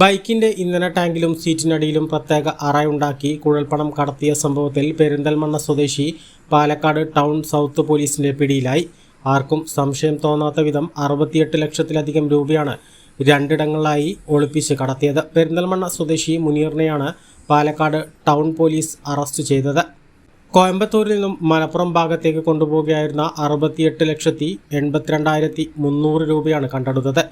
ബൈക്കിന്റെ ഇന്ധന ടാങ്കിലും സീറ്റിനടിയിലും പ്രത്യേക അറയുണ്ടാക്കി കുഴൽപ്പണം കടത്തിയ സംഭവത്തിൽ പെരിന്തൽമണ്ണ സ്വദേശി പാലക്കാട് ടൗൺ സൗത്ത് പോലീസിന്റെ പിടിയിലായി. ആർക്കും സംശയം തോന്നാത്ത വിധം അറുപത്തിയെട്ട് ലക്ഷത്തിലധികം രൂപയാണ് രണ്ടിടങ്ങളിലായി ഒളിപ്പിച്ച് കടത്തിയത്. പെരിന്തൽമണ്ണ സ്വദേശി മുനീറിനെയാണ് പാലക്കാട് ടൗൺ പോലീസ് അറസ്റ്റ് ചെയ്തത്. കോയമ്പത്തൂരിൽ നിന്നും മലപ്പുറം ഭാഗത്തേക്ക് കൊണ്ടുപോവുകയായിരുന്ന അറുപത്തിയെട്ട് ലക്ഷത്തി എൺപത്തിരണ്ടായിരത്തി മുന്നൂറ് രൂപയാണ് കണ്ടെടുത്തത്.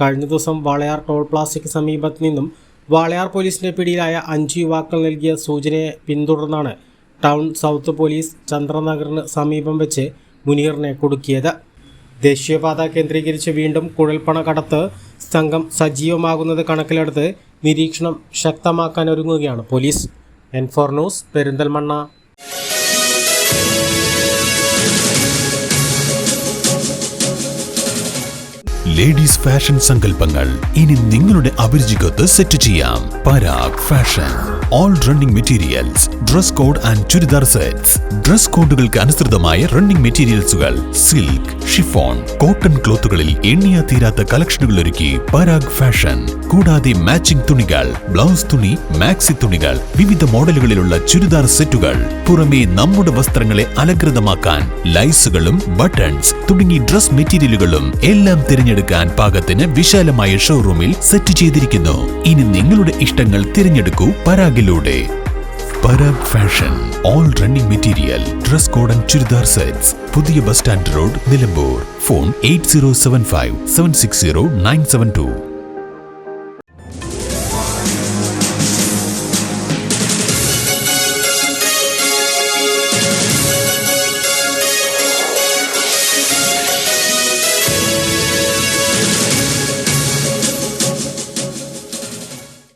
കഴിഞ്ഞ ദിവസം വാളയാർ ടോൾ പ്ലാസയ്ക്ക് സമീപത്ത് നിന്നും വാളയാർ പോലീസിന്റെ പിടിയിലായ അഞ്ച് യുവാക്കൾ നൽകിയ സൂചനയെ പിന്തുടർന്നാണ് ടൗൺ സൗത്ത് പോലീസ് ചന്ദ്രനഗറിന് സമീപം വെച്ച് മുനീറിനെ കുടുക്കിയത്. ദേശീയപാത കേന്ദ്രീകരിച്ച് വീണ്ടും കുഴൽപ്പണ കടത്ത് സംഘം സജീവമാകുന്നത് കണക്കിലെടുത്ത് നിരീക്ഷണം ശക്തമാക്കാൻ ഒരുങ്ങുകയാണ് police. N four news Perinthalmanna. Ladies fashion സങ്കല്പങ്ങൾ. ഇനി നിങ്ങളുടെ അഭിരുചിക്കൊത്ത് സെറ്റ് ചെയ്യാം. Parag fashion. All running materials dress code and churidar sets dress കോഡുകൾക്ക് അനുസൃതമായ റണ്ണിംഗ് മെറ്റീരിയൽസുകൾ സിൽക്ക് ഷിഫോൺ കോട്ടൺ ക്ലോത്തുകളിൽ എണ്ണിയാ തീരാത്ത കളക്ഷനുകൾ ഒരുക്കി പരാഗ് ഫാഷൻ. കൂടാതെ മാച്ചിംഗ് തുണികൾ ബ്ലൗസ് തുണി മാക്സി തുണികൾ വിവിധ മോഡലുകളിലുള്ള ചുരിദാർ സെറ്റുകൾ. പുറമേ നമ്മുടെ വസ്ത്രങ്ങളെ അലങ്കൃതമാക്കാൻ ലൈസുകളും ബട്ടൺസ് തുടങ്ങി ഡ്രസ് മെറ്റീരിയലുകളും എല്ലാം തിരഞ്ഞെടുക്കാൻ പാകത്തിന് വിശാലമായ ഷോറൂമിൽ സെറ്റ് ചെയ്തിരിക്കുന്നു. ഇനി നിങ്ങളുടെ ഇഷ്ടങ്ങൾ തിരഞ്ഞെടുക്കൂ പരാഗിലൂടെ. Parag fashion all running material dress code and churidar sets പുതിയ bus stand road Nilambur. Phone eight zero seven five seven six zero nine seven two